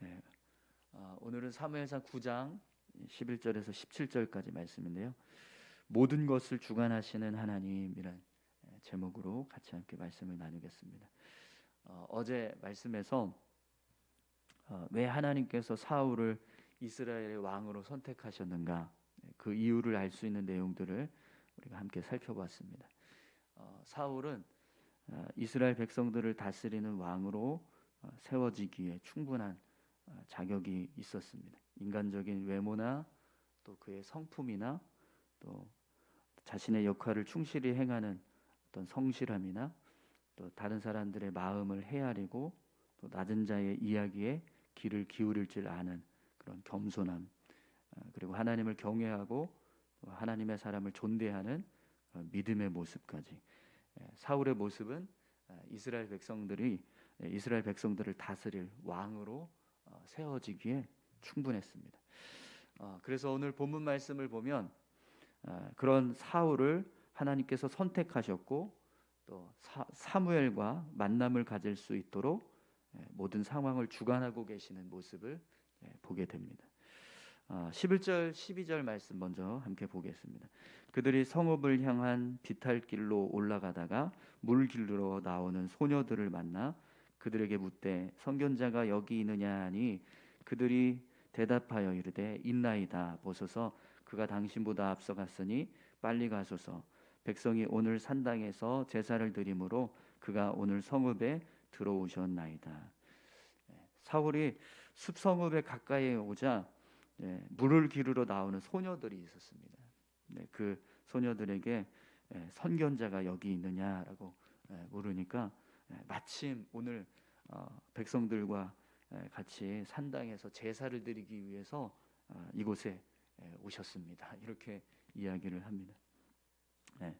네. 어, 오늘은 사무엘상 9장 11절에서 17절까지 말씀인데요. 모든 것을 주관하시는 하나님이란 예, 제목으로 같이 함께 말씀을 나누겠습니다. 어, 어제 말씀에서 어, 왜 하나님께서 사울을 이스라엘의 왕으로 선택하셨는가 네, 그 이유를 알 수 있는 내용들을 우리가 함께 살펴봤습니다. 어, 사울은 어, 이스라엘 백성들을 다스리는 왕으로 어, 세워지기에 충분한 어, 자격이 있었습니다. 인간적인 외모나 또 그의 성품이나 또 자신의 역할을 충실히 행하는 어떤 성실함이나 또 다른 사람들의 마음을 헤아리고 또 낮은 자의 이야기에 귀를 기울일 줄 아는 그런 겸손함 어, 그리고 하나님을 경외하고 또 하나님의 사람을 존대하는 어, 믿음의 모습까지 예, 사울의 모습은 어, 이스라엘 백성들이 예, 이스라엘 백성들을 다스릴 왕으로 어, 세워지기에 충분했습니다. 어, 그래서 오늘 본문 말씀을 보면 어, 그런 사울을 하나님께서 선택하셨고 또 사, 사무엘과 만남을 가질 수 있도록 예, 모든 상황을 주관하고 계시는 모습을 예, 보게 됩니다. 어, 11절 12절 말씀 먼저 함께 보겠습니다. 그들이 성읍을 향한 비탈길로 올라가다가 물길로 나오는 소녀들을 만나 그들에게 묻되 선견자가 여기 있느냐 하니 그들이 대답하여 이르되 있나이다 보소서 그가 당신보다 앞서갔으니 빨리 가소서 백성이 오늘 산당에서 제사를 드림으로 그가 오늘 성읍에 들어오셨나이다. 예, 사울이 숲성읍에 가까이 오자 예, 물을 기르러 나오는 소녀들이 있었습니다. 네, 그 소녀들에게 예, 선견자가 여기 있느냐라고 예, 물으니까 예, 마침 오늘 어, 백성들과 예, 같이 산당에서 제사를 드리기 위해서 어, 이곳에 예, 오셨습니다. 이렇게 이야기를 합니다. 예,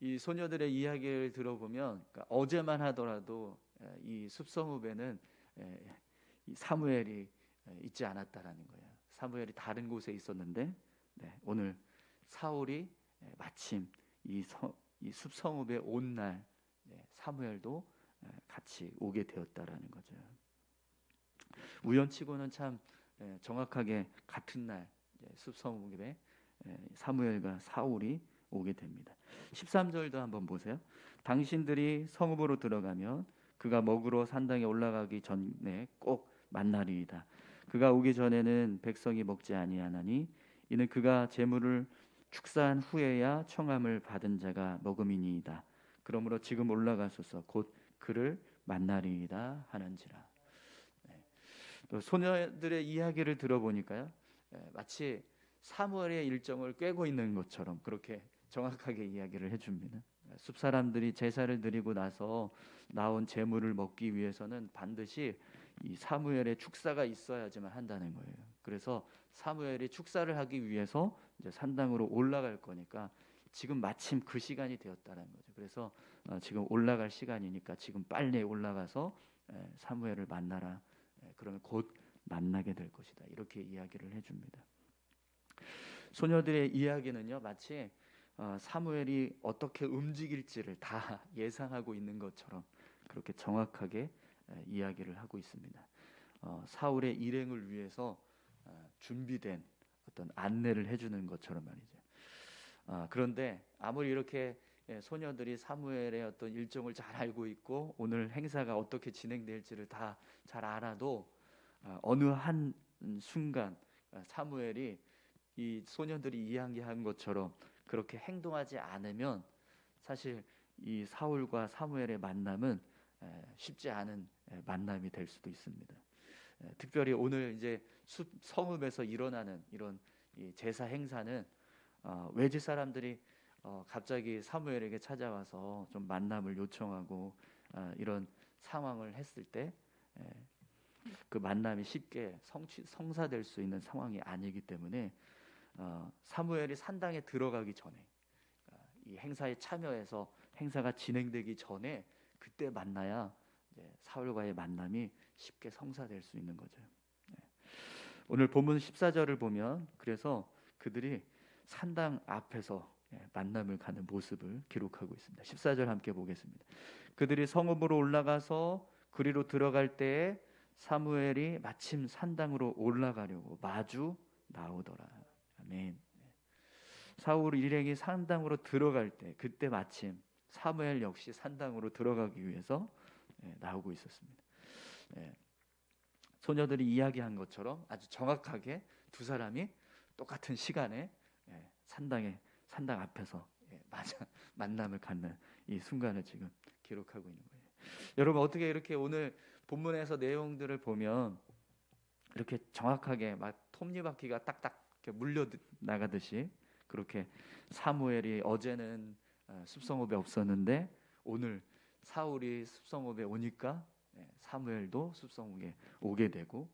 이 소녀들의 이야기를 들어보면 그러니까 어제만 하더라도 예, 이 숲성읍에는 예, 이 사무엘이 예, 있지 않았다라는 거예요. 사무엘이 다른 곳에 있었는데 네, 오늘 사울이 예, 마침 이, 숲성읍에 온날 예, 사무엘도 예, 같이 오게 되었다라는 거죠. 우연치고는 참 예, 정확하게 같은 날 예, 숲성읍에 예, 사무엘과 사울이 오게 됩니다. 13절도 한번 보세요. 당신들이 성읍으로 들어가면 그가 먹으러 산당에 올라가기 전에 꼭 만나리이다. 그가 오기 전에는 백성이 먹지 아니하나니 이는 그가 재물을 축사한 후에야 청함을 받은 자가 먹음이니이다. 그러므로 지금 올라가소서 곧 그를 만나리이다 하는지라. 네. 또 소녀들의 이야기를 들어보니까요, 예, 마치 사무엘의 일정을 꿰고 있는 것처럼 그렇게 정확하게 이야기를 해줍니다. 숲 사람들이 제사를 드리고 나서 나온 제물을 먹기 위해서는 반드시 이 사무엘의 축사가 있어야지만 한다는 거예요. 그래서 사무엘이 축사를 하기 위해서 이제 산당으로 올라갈 거니까 지금 마침 그 시간이 되었다는 거죠. 그래서 어, 지금 올라갈 시간이니까 지금 빨리 올라가서 에, 사무엘을 만나라. 에, 그러면 곧 만나게 될 것이다. 이렇게 이야기를 해줍니다. 소녀들의 이야기는요, 마치 어, 사무엘이 어떻게 움직일지를 다 예상하고 있는 것처럼 그렇게 정확하게 에, 이야기를 하고 있습니다. 어, 사울의 일행을 위해서 어, 준비된 어떤 안내를 해주는 것처럼 말이죠. 어, 그런데 아무리 이렇게 예, 소녀들이 사무엘의 어떤 일정을 잘 알고 있고 오늘 행사가 어떻게 진행될지를 다 잘 알아도 어, 어느 한 순간 어, 사무엘이 이 소녀들이 이야기한 것처럼 그렇게 행동하지 않으면 사실 이 사울과 사무엘의 만남은 에, 쉽지 않은 에, 만남이 될 수도 있습니다. 에, 특별히 오늘 이제 숲 성읍에서 일어나는 이런 이 제사 행사는 어, 외지 사람들이 어, 갑자기 사무엘에게 찾아와서 좀 만남을 요청하고 어, 이런 상황을 했을 때 그 만남이 쉽게 성취, 성사될 수 있는 상황이 아니기 때문에 어, 사무엘이 산당에 들어가기 전에 어, 이 행사에 참여해서 행사가 진행되기 전에 그때 만나야 사울과의 만남이 쉽게 성사될 수 있는 거죠. 네. 오늘 본문 14절을 보면 그래서 그들이 산당 앞에서 예, 만남을 가는 모습을 기록하고 있습니다. 14절 함께 보겠습니다. 그들이 성읍으로 올라가서 그리로 들어갈 때에 사무엘이 마침 산당으로 올라가려고 마주 나오더라. 아멘. 사울 일행이 산당으로 들어갈 때 그때 마침 사무엘 역시 산당으로 들어가기 위해서 예, 나오고 있었습니다. 예. 소녀들이 이야기한 것처럼 아주 정확하게 두 사람이 똑같은 시간에 예, 산당에 산당 앞에서 맞아, 만남을 갖는 이 순간을 지금 기록하고 있는 거예요. 여러분 어떻게 이렇게 오늘 본문에서 내용들을 보면 이렇게 정확하게 막 톱니바퀴가 딱딱 물려 나가듯이 그렇게 사무엘이 어제는 어, 숲성읍에 없었는데 오늘 사울이 숲성읍에 오니까 예, 사무엘도 숲성읍에 오게 되고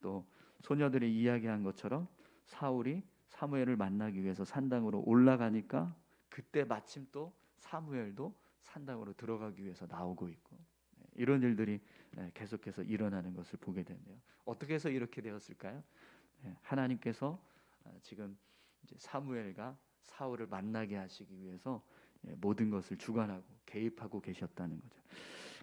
또 소녀들이 이야기한 것처럼 사울이 사무엘을 만나기 위해서 산당으로 올라가니까 그때 마침 또 사무엘도 산당으로 들어가기 위해서 나오고 있고 예, 이런 일들이 예, 계속해서 일어나는 것을 보게 되네요. 어떻게 해서 이렇게 되었을까요? 하나님께서 어, 지금 사무엘과 사울을 만나게 하시기 위해서 예, 모든 것을 주관하고 개입하고 계셨다는 거죠.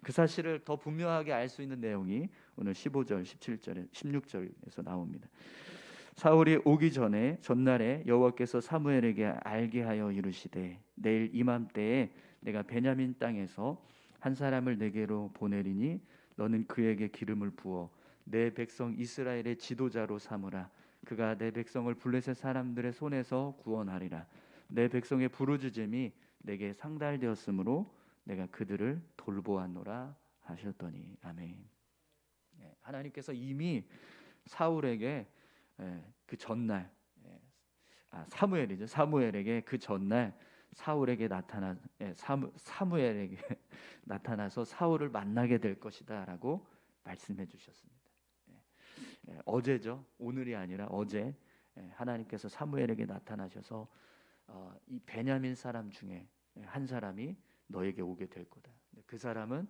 그 사실을 더 분명하게 알 수 있는 내용이 오늘 15절, 17절에 16절에서 나옵니다. 사울이 오기 전에 전날에 여호와께서 사무엘에게 알게 하여 이르시되 내일 이맘때에 내가 베냐민 땅에서 한 사람을 내게로 보내리니 너는 그에게 기름을 부어 내 백성 이스라엘의 지도자로 삼으라. 그가 내 백성을 블레셋 사람들의 손에서 구원하리라. 내 백성의 부르짖음이 내게 상달되었으므로 내가 그들을 돌보았노라 하셨더니. 아멘. 예, 하나님께서 이미 사울에게 예, 그 전날 예, 아, 사무엘이죠. 사무엘에게 그 전날 사울에게 나타나 사무, 사무엘에게 나타나서 사울을 만나게 될 것이다라고 말씀해 주셨습니다. 어제죠. 오늘이 아니라 어제 하나님께서 사무엘에게 나타나셔서 어, 이 베냐민 사람 중에 한 사람이 너에게 오게 될 거다. 그 사람은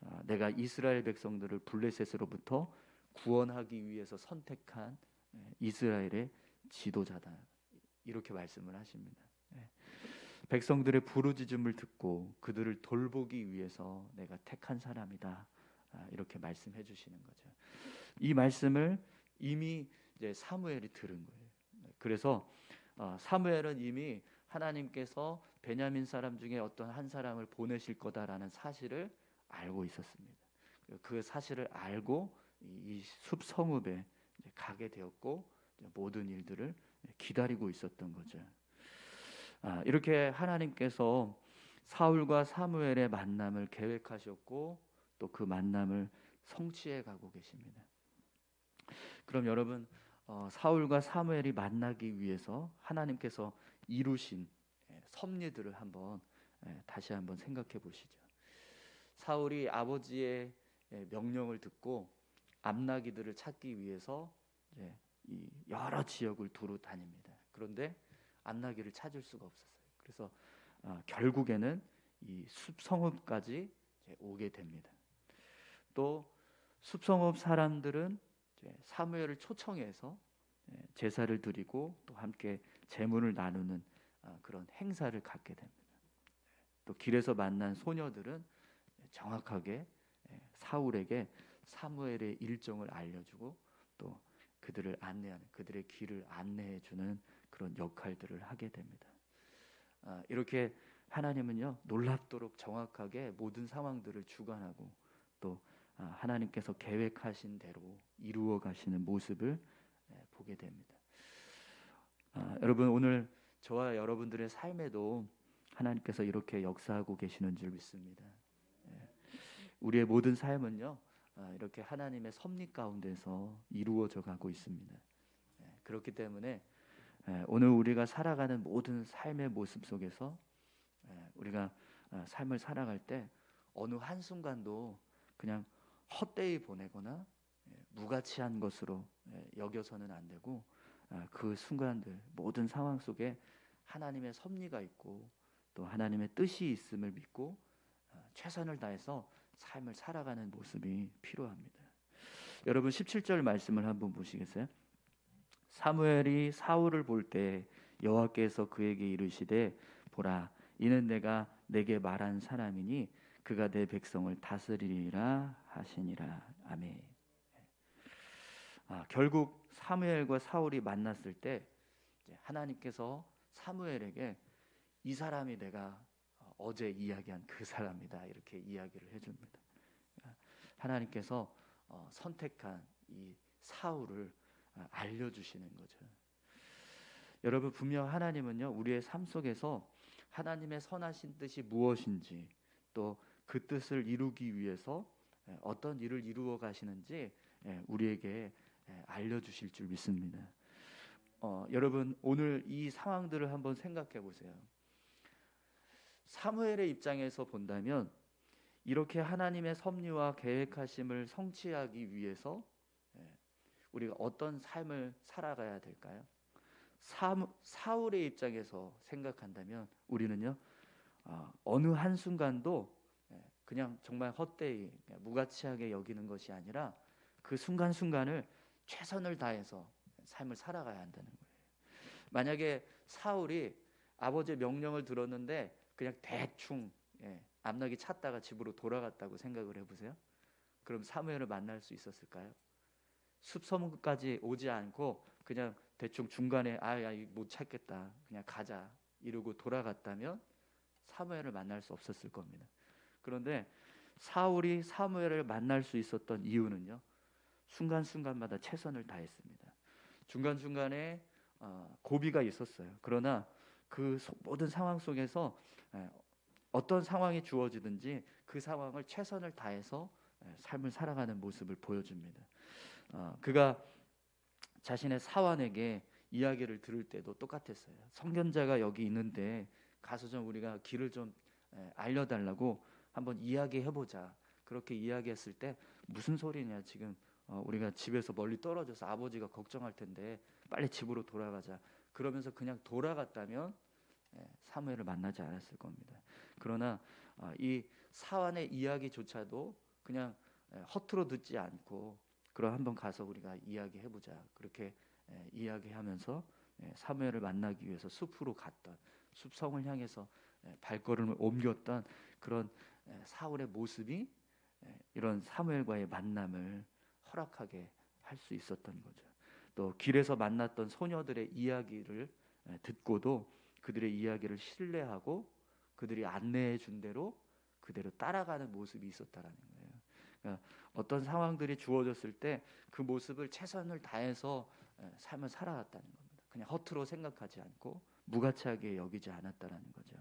어, 내가 이스라엘 백성들을 블레셋으로부터 구원하기 위해서 선택한 이스라엘의 지도자다. 이렇게 말씀을 하십니다. 백성들의 부르짖음을 듣고 그들을 돌보기 위해서 내가 택한 사람이다. 아, 이렇게 말씀해 주시는 거죠. 이 말씀을 이미 이제 사무엘이 들은 거예요. 그래서 어, 사무엘은 이미 하나님께서 베냐민 사람 중에 어떤 한 사람을 보내실 거다라는 사실을 알고 있었습니다. 그 사실을 알고 이 숲 성읍에 가게 되었고 모든 일들을 기다리고 있었던 거죠. 아, 이렇게 하나님께서 사울과 사무엘의 만남을 계획하셨고 또 그 만남을 성취해 가고 계십니다. 그럼 여러분 어, 사울과 사무엘이 만나기 위해서 하나님께서 이루신 예, 섭리들을 한번 예, 다시 한번 생각해 보시죠. 사울이 아버지의 예, 명령을 듣고 암나기들을 찾기 위해서 이 여러 지역을 두루 다닙니다. 그런데 암나기를 찾을 수가 없었어요. 그래서 어, 결국에는 이 숲성읍까지 오게 됩니다. 또 숲성읍 사람들은 사무엘을 초청해서 제사를 드리고 또 함께 재물을 나누는 아, 그런 행사를 갖게 됩니다. 또 길에서 만난 소녀들은 정확하게 사울에게 사무엘의 일정을 알려주고 또 그들을 안내하는 그들의 길을 안내해 주는 그런 역할들을 하게 됩니다. 아, 이렇게 하나님은요 놀랍도록 정확하게 모든 상황들을 주관하고 또 아, 하나님께서 계획하신 대로 이루어 가시는 모습을 보게 됩니다. 여러분 오늘 저와 여러분들의 삶에도 하나님께서 이렇게 역사하고 계시는 줄 믿습니다. 예. 우리의 모든 삶은요 아, 이렇게 하나님의 섭리 가운데서 이루어져 가고 있습니다. 예. 그렇기 때문에 예, 오늘 우리가 살아가는 모든 삶의 모습 속에서 우리가 아, 삶을 살아갈 때 어느 한 순간도 그냥 헛되이 보내거나 무가치한 것으로 여겨서는 안 되고 아, 그 순간들 모든 상황 속에 하나님의 섭리가 있고 또 하나님의 뜻이 있음을 믿고 어, 최선을 다해서 삶을 살아가는 모습이 필요합니다. 여러분 17절 말씀을 한번 보시겠어요? 사무엘이 사울을 볼 때 여호와께서 그에게 이르시되 보라 이는 내가 내게 말한 사람이니 그가 내 백성을 다스리리라 하시니라 아멘. 아, 결국 사무엘과 사울이 만났을 때 하나님께서 사무엘에게 이 사람이 내가 어제 이야기한 그 사람이다 이렇게 이야기를 해줍니다. 하나님께서 어, 선택한 이 사울을 어, 알려주시는 거죠. 여러분 분명 하나님은요 우리의 삶 속에서 하나님의 선하신 뜻이 무엇인지 또 그 뜻을 이루기 위해서 예, 어떤 일을 이루어 가시는지 예, 우리에게 예, 알려주실 줄 믿습니다. 어, 여러분 오늘 이 상황들을 한번 생각해 보세요. 사무엘의 입장에서 본다면 이렇게 하나님의 섭리와 계획하심을 성취하기 위해서 예, 우리가 어떤 삶을 살아가야 될까요? 사, 울의 입장에서 생각한다면 우리는요 어, 어느 한 순간도 예, 그냥 정말 헛되이 무가치하게 여기는 것이 아니라 그 순간 순간을 최선을 다해서 삶을 살아가야 한다는 거예요. 만약에 사울이 아버지의 명령을 들었는데 그냥 대충 예, 앞나기 찾다가 집으로 돌아갔다고 생각을 해보세요. 그럼 사무엘을 만날 수 있었을까요? 숲서문까지 오지 않고 그냥 대충 중간에 아야 못 찾겠다 그냥 가자 이러고 돌아갔다면 사무엘을 만날 수 없었을 겁니다. 그런데 사울이 사무엘을 만날 수 있었던 이유는요 순간순간마다 최선을 다했습니다. 중간 중간에 어, 고비가 있었어요. 그러나 그 모든 상황 속에서 예, 어떤 상황이 주어지든지 그 상황을 최선을 다해서 예, 삶을 살아가는 모습을 보여줍니다. 어, 그가 자신의 사환에게 이야기를 들을 때도 똑같았어요. 성견자가 여기 있는데 가서 좀 우리가 길을 좀 예, 알려달라고 한번 이야기해보자. 그렇게 이야기했을 때 무슨 소리냐 지금 어, 우리가 집에서 멀리 떨어져서 아버지가 걱정할 텐데 빨리 집으로 돌아가자. 그러면서 그냥 돌아갔다면 사무엘을 만나지 않았을 겁니다. 그러나 어, 이 사환의 이야기조차도 그냥 허투루 듣지 않고 그럼 한번 가서 우리가 이야기해 보자. 그렇게 이야기하면서 사무엘을 만나기 위해서 숲으로 갔던 숲성을 향해서 발걸음을 옮겼던 그런 사울의 모습이 이런 사무엘과의 만남을 허락하게 할 수 있었던 거죠. 또 길에서 만났던 소녀들의 이야기를 듣고도 그들의 이야기를 신뢰하고 그들이 안내해 준 대로 그대로 따라가는 모습이 있었다라는 거예요. 그러니까 어떤 상황들이 주어졌을 때 그 모습을 최선을 다해서 삶을 살아갔다는 겁니다. 그냥 허투루 생각하지 않고 무가치하게 여기지 않았다라는 거죠.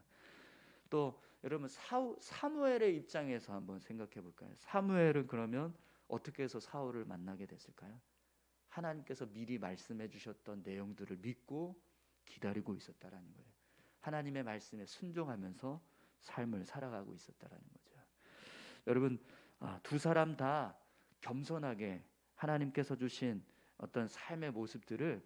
또 여러분 사우, 사무엘의 입장에서 한번 생각해 볼까요? 사무엘은 그러면 어떻게 해서 사울을 만나게 됐을까요? 하나님께서 미리 말씀해 주셨던 내용들을 믿고 기다리고 있었다라는 거예요. 하나님의 말씀에 순종하면서 삶을 살아가고 있었다라는 거죠. 여러분 아, 두 사람 다 겸손하게 하나님께서 주신 어떤 삶의 모습들을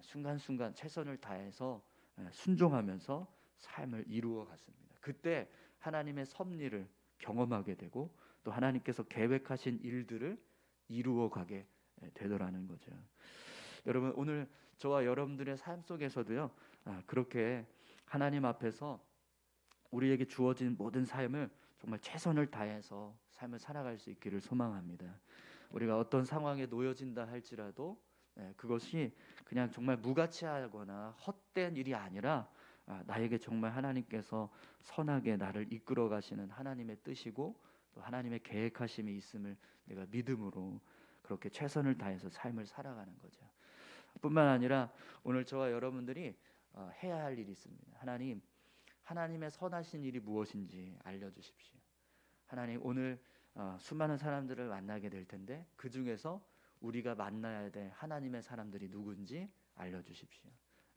순간순간 최선을 다해서 순종하면서 삶을 이루어 갔습니다. 그때 하나님의 섭리를 경험하게 되고 또 하나님께서 계획하신 일들을 이루어 가게 되더라는 거죠. 여러분 오늘 저와 여러분들의 삶 속에서도요 아, 그렇게 하나님 앞에서 우리에게 주어진 모든 삶을 정말 최선을 다해서 삶을 살아갈 수 있기를 소망합니다. 우리가 어떤 상황에 놓여진다 할지라도 예, 그것이 그냥 정말 무가치하거나 헛된 일이 아니라 아, 나에게 정말 하나님께서 선하게 나를 이끌어 가시는 하나님의 뜻이고 또 하나님의 계획하심이 있음을 내가 믿음으로 그렇게 최선을 다해서 삶을 살아가는 거죠. 뿐만 아니라 오늘 저와 여러분들이 어, 해야 할 일이 있습니다. 하나님, 하나님의 선하신 일이 무엇인지 알려주십시오. 하나님 오늘 어, 수많은 사람들을 만나게 될 텐데 그 중에서 우리가 만나야 될 하나님의 사람들이 누군지 알려주십시오.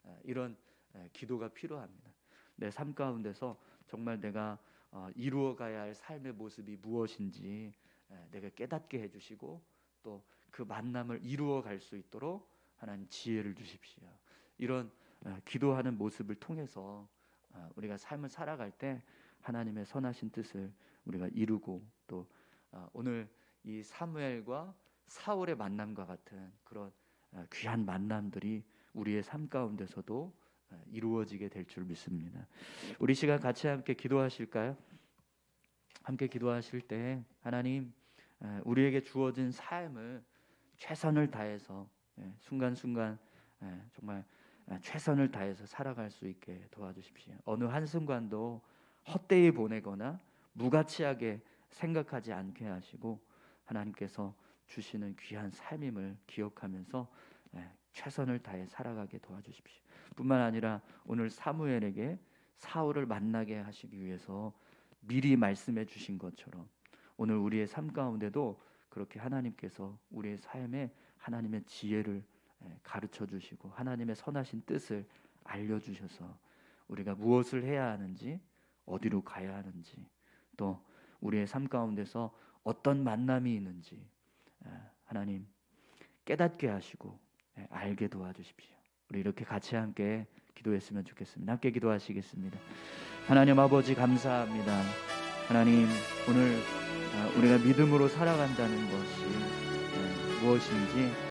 어, 이런 기도가 필요합니다. 내 삶 가운데서 정말 내가 이루어가야 할 삶의 모습이 무엇인지 내가 깨닫게 해주시고 또 그 만남을 이루어 갈 수 있도록 하나님 지혜를 주십시오. 이런 어, 기도하는 모습을 통해서 어, 우리가 삶을 살아갈 때 하나님의 선하신 뜻을 우리가 이루고 또 어, 오늘 이 사무엘과 사울의 만남과 같은 그런 귀한 만남들이 우리의 삶 가운데서도 이루어지게 될 줄 믿습니다. 우리 시간 같이 함께 기도하실까요? 함께 기도하실 때 하나님 우리에게 주어진 삶을 최선을 다해서 예, 순간순간 예, 정말 예, 최선을 다해서 살아갈 수 있게 도와주십시오. 어느 한 순간도 헛되이 보내거나 무가치하게 생각하지 않게 하시고 하나님께서 주시는 귀한 삶임을 기억하면서 예, 최선을 다해 살아가게 도와주십시오. 뿐만 아니라 오늘 사무엘에게 사울을 만나게 하시기 위해서 미리 말씀해 주신 것처럼 오늘 우리의 삶 가운데도 그렇게 하나님께서 우리의 삶에 하나님의 지혜를 예, 가르쳐 주시고 하나님의 선하신 뜻을 알려 주셔서 우리가 무엇을 해야 하는지 어디로 가야 하는지 또 우리의 삶 가운데서 어떤 만남이 있는지 예, 하나님 깨닫게 하시고 예, 알게 도와주십시오. 우리 이렇게 같이 함께 기도했으면 좋겠습니다. 함께 기도하시겠습니다. 하나님 아버지 감사합니다. 하나님 오늘 아, 우리가 믿음으로 살아간다는 것이 예, 무엇인지